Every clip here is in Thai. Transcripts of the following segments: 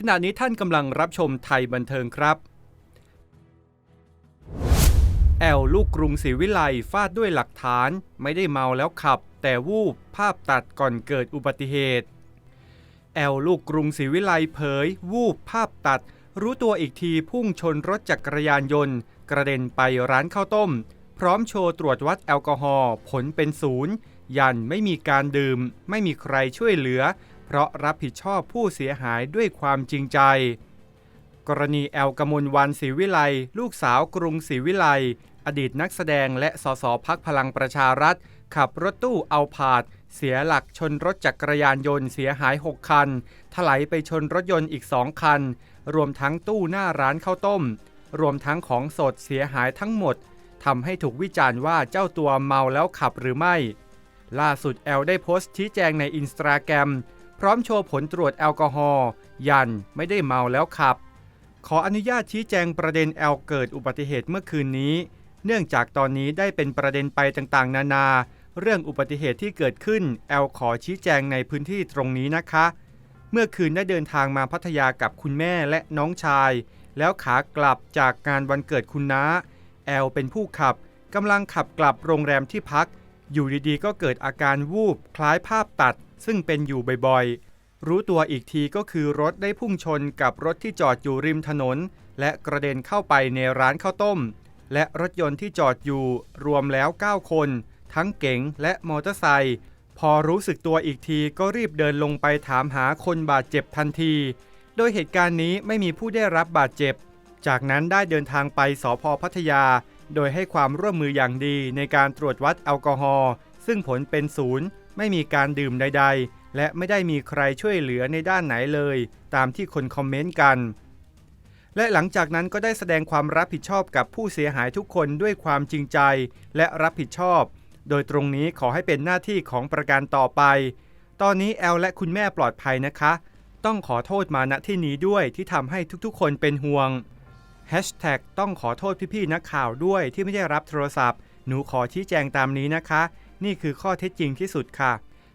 ขณะนี้ท่านกำลังรับชมไทยบันเทิงครับ แอลลูกกรุงศรีวิไลฟาดด้วยหลักฐาน ไม่ได้เมาแล้วขับ แต่วูบภาพตัดก่อนเกิดอุบัติเหตุ แอลลูกกรุงศรีวิไลเผย วูบภาพตัด รู้ตัวอีกทีพุ่งชนรถจักรยานยนต์ กระเด็นไปร้านข้าวต้ม พร้อมโชว์ตรวจวัดแอลกอฮอล์ผลเป็นศูนย์ยันไม่มีการดื่ม ไม่มีใครช่วยเหลือ เพราะรับผิดชอบผู้เสียหายด้วยความจริงใจ กรณีแอลกมลวันศรีวิไลลูกสาวกรุงศรีวิไลอดีตนักแสดงและสสพักพลังประชารัฐ ขับรถตู้เอาผาด เสียหลักชนรถจักรยานยนต์เสียหาย 6 คัน ถลายไปชนรถยนต์อีก 2 คัน รวมทั้งตู้หน้าร้านข้าวต้ม รวมทั้งของสดเสียหายทั้งหมดทำให้ถูกวิจารณ์ว่าเจ้าตัวเมาแล้วขับหรือไม่ ล่าสุดแอลได้โพสต์ชี้แจงในอินสตาแกรม พร้อมโชว์ผลตรวจแอลกอฮอล์ยันไม่ได้เมาแล้วขับ ขออนุญาตชี้แจงประเด็นแอลเกิดอุบัติเหตุเมื่อคืนนี้ เนื่องจากตอนนี้ได้เป็นประเด็นไปต่างๆ นานา เรื่องอุบัติเหตุที่เกิดขึ้นแอลขอชี้แจงในพื้นที่ตรงนี้นะคะ เมื่อคืนได้เดินทางมาพัทยากับคุณแม่และน้องชาย แล้วขากลับจากงานวันเกิดคุณน้าแอลเป็นผู้ขับกำลังขับกลับโรงแรมที่พัก อยู่ดีๆก็เกิดอาการวูบคล้ายภาพตัด ซึ่งเป็นอยู่บ่อยๆ รู้ตัวอีกทีก็คือรถได้พุ่งชนกับรถที่จอดอยู่ริมถนน และกระเด็นเข้าไปในร้านข้าวต้ม และรถยนต์ที่จอดอยู่รวมแล้ว 9 คน ทั้งเก๋งและมอเตอร์ไซค์พอรู้สึกตัวอีกทีก็รีบเดินลงไปถามหาคนบาดเจ็บทันที โดยเหตุการณ์นี้ไม่มีผู้ได้รับบาดเจ็บ จากนั้นได้เดินทางไปสพพัทยา โดยให้ความร่วมมืออย่างดีในการตรวจวัดแอลกอฮอล์ซึ่งผลเป็นศูนย์ ไม่มีการดื่มใด ๆ และไม่ได้มีใครช่วยเหลือในด้านไหนเลย ตามที่คนคอมเมนต์กัน และหลังจากนั้นก็ได้แสดงความรับผิดชอบกับผู้เสียหายทุกคนด้วยความจริงใจและรับผิดชอบ โดยตรงนี้ขอให้เป็นหน้าที่ของประกันต่อไป ตอนนี้แอลและคุณแม่ปลอดภัยนะคะ ต้องขอโทษมาณที่นี้ด้วยที่ทำให้ทุกๆ คนเป็นห่วง Hashtag ต้องขอโทษพี่ๆนักข่าวด้วยที่ไม่ได้รับโทรศัพท์ หนูขอชี้แจงตามนี้นะคะ นี่คือข้อเท็จจริงที่สุดค่ะ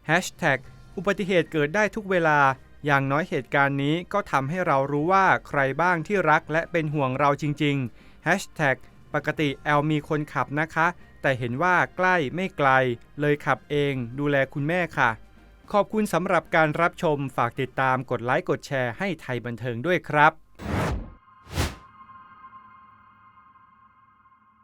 Hashtag อุบัติเหตุเกิดได้ทุกเวลา อย่างน้อยเหตุการณ์นี้ก็ทำให้เรารู้ว่าใครบ้างที่รักและเป็นห่วงเราจริงๆ Hashtag ปกติแอลมีคนขับนะคะ แต่เห็นว่าใกล้ไม่ไกล เลยขับเองดูแลคุณแม่ค่ะ ขอบคุณสำหรับการรับชมฝากติดตามกดไลค์กดแชร์ให้ไทยบันเทิงด้วยครับ